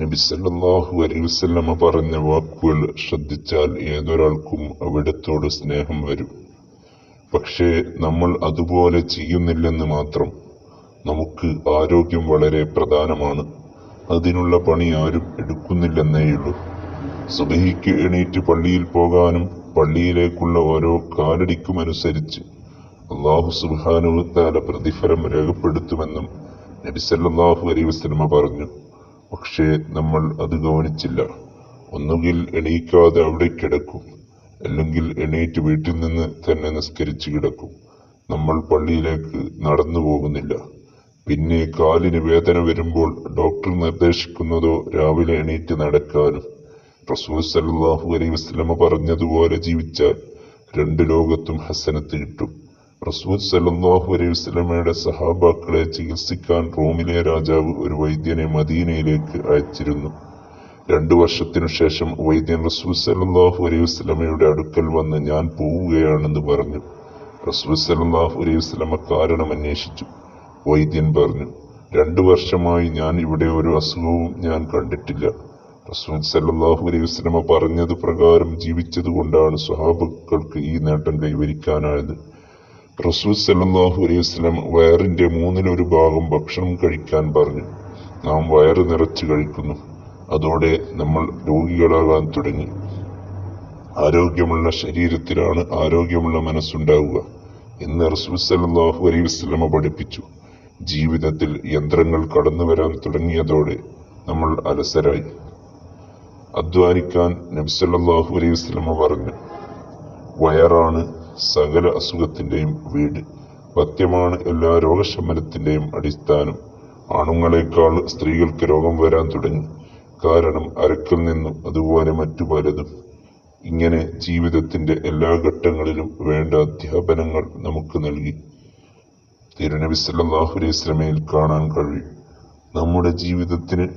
നബി സല്ലല്ലാഹു അലൈഹി വസല്ലമ പറഞ്ഞ വാക്കുകൾ ശ്രദ്ധിച്ചാൽ ഏതൊരാൾക്കും അവിടത്തോട് സ്നേഹം വരും. പക്ഷേ നമ്മൾ അതുപോലെ ചെയ്യുന്നില്ലെന്ന് മാത്രം നമുക്ക് ആരോഗ്യം വളരെ പ്രധാനമാണ്. അതിനുള്ള പണി ആരും എടുക്കുന്നില്ലെന്നേയുള്ളൂ സുബഹിക്ക് എണീറ്റ് പള്ളിയിൽ പോകാനും പള്ളിയിലേക്കുള്ള ഓരോ കാലടിക്കും അനുസരിച്ച് അള്ളാഹു സുബാനുത്താല പ്രതിഫലം രേഖപ്പെടുത്തുമെന്നും നബി സല്ലല്ലാഹു അലൈഹി വസല്ലമ പറഞ്ഞു. പക്ഷേ നമ്മൾ അത് ഗവനിച്ചില്ല ഒന്നുകിൽ എണീക്കാതെ അവിടെ കിടക്കും അല്ലെങ്കിൽ എണീറ്റ് വീട്ടിൽ നിന്ന് തന്നെ നിസ്കരിച്ച് കിടക്കും. നമ്മൾ പള്ളിയിലേക്ക് നടന്നു പോകുന്നില്ല. പിന്നെ കാലിന് വേദന വരുമ്പോൾ ഡോക്ടർ നിർദ്ദേശിക്കുന്നതോ രാവിലെ എണീറ്റ് നടക്കാനും. റസൂൽ സല്ലല്ലാഹു അലൈഹി വസല്ലമ പറഞ്ഞതുപോലെ ജീവിച്ചാൽ രണ്ട് ലോകത്തും ഹസനത്ത് കിട്ടും. റസൂൽ സല്ലല്ലാഹു അലൈഹി വസല്ലമയുടെ സഹാബാക്കളെ ചികിത്സിക്കാൻ റോമിലെ രാജാവ് ഒരു വൈദ്യനെ മദീനയിലേക്ക് അയച്ചിരുന്നു. രണ്ടു വർഷത്തിനു ശേഷം വൈദ്യൻ റസൂൽ സല്ലല്ലാഹു അലൈഹി വസല്ലമയുടെ അടുക്കൽ വന്ന് ഞാൻ പോവുകയാണെന്ന് പറഞ്ഞു. റസൂൽ സല്ലല്ലാഹു അലൈഹി വസല്ലമ കാരണം അന്വേഷിച്ചു. വൈദ്യൻ പറഞ്ഞു രണ്ടു വർഷമായി ഞാൻ ഇവിടെ ഒരു അസുഖവും ഞാൻ കണ്ടിട്ടില്ല. റസൂൽ സല്ലല്ലാഹു അലൈഹി വസല്ലമ പറഞ്ഞത് പ്രകാരം ജീവിച്ചത് കൊണ്ടാണ് സ്വഹാബക്കൾക്ക് ഈ നേട്ടം കൈവരിക്കാനായത്. റസൂൽ സല്ലാഹു അലൈഹി വസല്ലം വയറിന്റെ മൂന്നിലൊരു ഭാഗം ഭക്ഷണം കഴിക്കാൻ പറഞ്ഞു. നാം വയറ് നിറച്ച് കഴിക്കുന്നു. അതോടെ നമ്മൾ രോഗികളാകാൻ തുടങ്ങി. ആരോഗ്യമുള്ള ശരീരത്തിലാണ് ആരോഗ്യമുള്ള മനസ്സുണ്ടാവുക എന്ന് റസൂൽ സല്ലാഹു അലൈഹി വസ്ലമ പഠിപ്പിച്ചു. ജീവിതത്തിൽ യന്ത്രങ്ങൾ കടന്നു വരാൻ തുടങ്ങിയതോടെ നമ്മൾ അലസരായി. അധ്വാനിക്കാൻ നബി സല്ലല്ലാഹു അലൈഹി വസ്ലമ പറഞ്ഞു. വയറാണ് സകല അസുഖത്തിന്റെയും വീട് പഥ്യമാണ് എല്ലാ രോഗശമനത്തിന്റെയും അടിസ്ഥാനം. ആണുങ്ങളെക്കാൾ സ്ത്രീകൾക്ക് രോഗം വരാൻ തുടങ്ങി. കാരണം അരക്കിൽ നിന്നും അതുപോലെ മറ്റു പലതും. ഇങ്ങനെ ജീവിതത്തിന്റെ എല്ലാ ഘട്ടങ്ങളിലും വേണ്ട അധ്യാപനങ്ങൾ നമുക്ക് നൽകി. തിരുനബി സല്ലല്ലാഹു അലൈഹി വസല്ലമയിൽ കാണാൻ കഴിയും. നമ്മുടെ ജീവിതത്തിന്